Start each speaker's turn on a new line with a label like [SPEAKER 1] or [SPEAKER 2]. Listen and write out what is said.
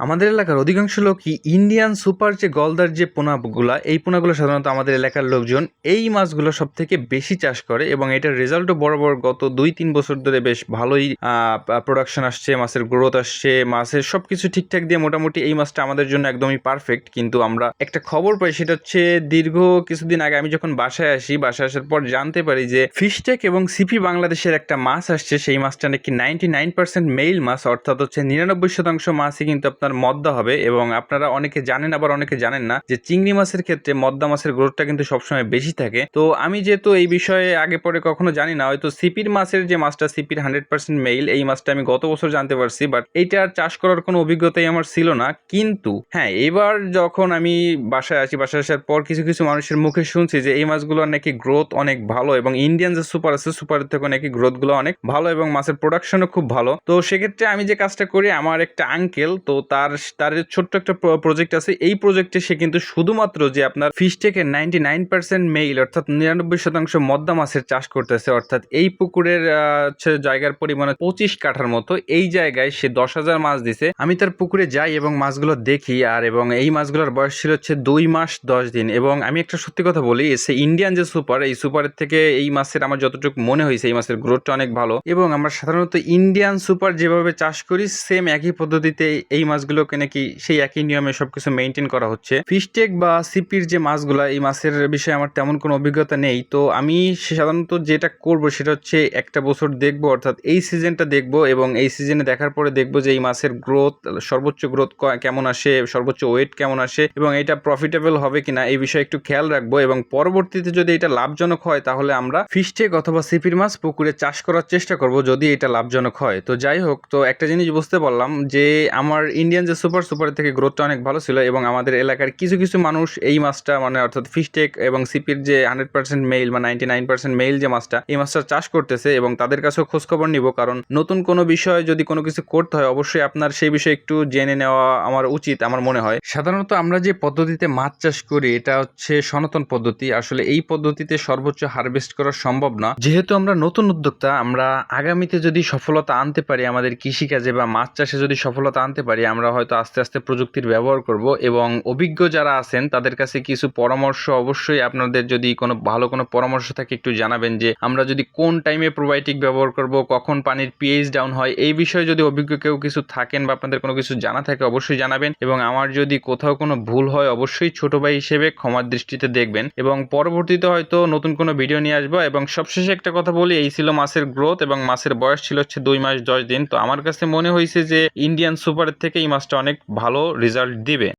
[SPEAKER 1] আমাদের এলাকার অধিকাংশ লোকই ইন্ডিয়ান সুপার যে গলদার যে পোনাগুলা, এই পোনাগুলো সাধারণত আমাদের এলাকার লোকজন এই মাছগুলো সব থেকে বেশি চাষ করে এবং এটার রেজাল্টও বড় গত দুই তিন বছর ধরে বেশ ভালোই প্রোডাকশন আসছে, মাছের গ্রোথ আসছে, মাছের সব কিছু ঠিকঠাক দিয়ে মোটামুটি এই মাছটা আমাদের জন্য একদমই পারফেক্ট কিন্তু আমরা একটা খবর পাই, সেটা হচ্ছে দীর্ঘ কিছুদিন আগে আমি যখন বাসায় আসি, বাসায় আসার পর জানতে পারি যে ফিশটেক এবং সিপি বাংলাদেশের একটা মাছ আসছে, সেই মাছটা নাকি নাইনটি নাইন পার্সেন্ট মেইল মাছ, অর্থাৎ হচ্ছে নিরানব্বই শতাংশ মাছই কিন্তু আপনার মদ্দা হবে এবং আপনারা অনেকে জানেন, আবার অনেকে জানেন না যে চিংড়ি মাছের ক্ষেত্রে মদ্দা মাছের গ্রোথটা কিন্তু সবসময় বেশি থাকে। তো আমি যেহেতু এই বিষয়ে আগে পরে কখনো জানি না, হয়তো সিপির মাছের যে মাছটা, সিপির হান্ড্রেড পার্সেন্ট মেইল, এই মাছটা আমি গত বছর জানতে পারছি, বাট এইটার চাষ করার কোনো অভিজ্ঞতাই আমার ছিল না। কিন্তু হ্যাঁ এবার যখন আমি বাসায় আসি, বাসায় আসার পর কিছু কিছু মানুষের মুখে শুনছি যে এই মাছগুলোর নাকি গ্রোথ অনেক ভালো এবং ইন্ডিয়ান যে সুপার আছে সুপারের থেকে নাকি গ্রোথগুলো অনেক ভালো এবং মাছের প্রোডাকশনও খুব ভালো। তো সেক্ষেত্রে আমি যে কাজটা করি, আমার একটা আঙ্কেল তো তার তার ছোট্ট একটা প্রজেক্ট আছে, এই প্রজেক্টে সে কিন্তু শুধুমাত্র যে আপনার ফিশ থেকে নাইনটি নাইন পার্সেন্ট মেইল অর্থাৎ নিরানব্বই শতাংশ মদ্দা মাছের চাষ করতেছে, অর্থাৎ এই পুকুরের জায়গার পরিমাণ পঁচিশ কাঠার মতো, এই জায়গায় সে দশ হাজার মাছ দিছে। আমি তার পুকুরে যাই এবং মাছগুলো দেখি, আর এবং এই মাছগুলোর বয়স ছিল হচ্ছে দুই মাস দশ দিন, এবং আমি একটা সত্যি কথা বলি, সে ইন্ডিয়ান যে সুপার এই সুপারের থেকে এই মাছের আমার যতটুকু মনে হয়েছে, এই মাছের গ্রোথটা অনেক ভালো, এবং আমরা সাধারণত ইন্ডিয়ান সুপার যেভাবে চাষ করি সেম একই পদ্ধতিতে এই মাছগুলোকে নাকি সেই একই নিয়মে সবকিছু মেনটেন করা হচ্ছে। ফিশটেক বা সিপির যে মাছগুলা, এই মাছের বিষয়ে আমার তেমন কোনো অভিজ্ঞতা নেই। তো আমি সাধারণত যেটা করব সেটা হচ্ছে একটা বছর দেখব, অর্থাৎ এই সিজনটা দেখব এবং এই সিজনে দেখার পরে দেখব যে এই মাছের গ্রোথ সর্বোচ্চ গ্রোথ কেমন আসে, সর্বোচ্চ ওয়েট কেমন আসে এবং এটা প্রফিটেবল হবে কিনা এই বিষয়ে একটু খেয়াল রাখব এবং পরবর্তীতে যদি এটা লাভজনক হয়, তাহলে আমরা ফিশটেক অথবা সিপির মাছ পুকুরে চাষ করার চেষ্টা করব যদি এটা লাভজনক হয়। তো যাই হোক, তো একটা জিনিস বুঝতে পারলাম যে আমার ইন্ডিয়ান যে সুপার সুপারের থেকে গ্রোথটা অনেক ভালো ছিল এবং আমাদের এলাকার কিছু কিছু মানুষ এই মাছটা মানে অর্থাৎ ফিশটেক এবং সিপির যে হান্ড্রেড পার্সেন্ট মেইল বা নাইনটি নাইন পার্সেন্ট মেইল যে মাছটা, এই মাছটা চাষ করতেছে এবং তাদের কাছেও খোঁজখবর নিব। কারণ নতুন কোনো বিষয়ে যদি কোনো কিছু করতে হয়, অবশ্যই আপনার সেই বিষয়ে একটু জেনে নেওয়া আমার উচিত আমার মনে হয়। সাধারণত আমরা যে পদ্ধতিতে মাছ চাষ করি, এটা হচ্ছে সনাতন পদ্ধতি। আসলে এই পদ্ধতিতে সর্বোচ্চ হারভেস্ট করা সম্ভব না। যেহেতু আমরা নতুন উদ্যোক্তা, আমরা আগামীতে যদি সফলতা আনতে পারি, আমাদের কৃষিকাজে বা মাছ চাষে যদি সফলতা আনতে পারি, আমরা হয়তো আস্তে আস্তে প্রযুক্তির ব্যবহার করব এবং অভিজ্ঞ যারা আছেন, তাদের কাছে কিছু পরামর্শ অবশ্যই আপনাদের যদি কোনো ভালো কোনো পরামর্শ থাকে একটু জানাবেন যে আমরা যদি কোন টাইমে প্রোবায়োটিক ব্যবহার করব, কখন পানির পিএইচ ডাউন হয়, এই বিষয়ে যদি অভিজ্ঞ কেউ কিছু থাকেন বা আপনাদের কোনো কিছু জানা থাকে অবশ্যই জানাবেন এবং আমার যদি কোথাও কোনো ভুল হয় অবশ্যই ছোট ভাই হিসেবে ক্ষমার দৃষ্টিতে দেখবেন এবং পরবর্তীতে হয়তো নতুন কোনো ভিডিও নিয়ে আসব এবং সবশেষে একটা কথা বলি, এই ছিল মাছের গ্রোথ এবং মাছের বয়স ছিল হচ্ছে দুই মাস দশ দিন। তো আমার কাছে মনে হয়েছে যে ইন্ডিয়ান সুপারের থেকে মাছটা অনেক ভালো রেজাল্ট দিবে।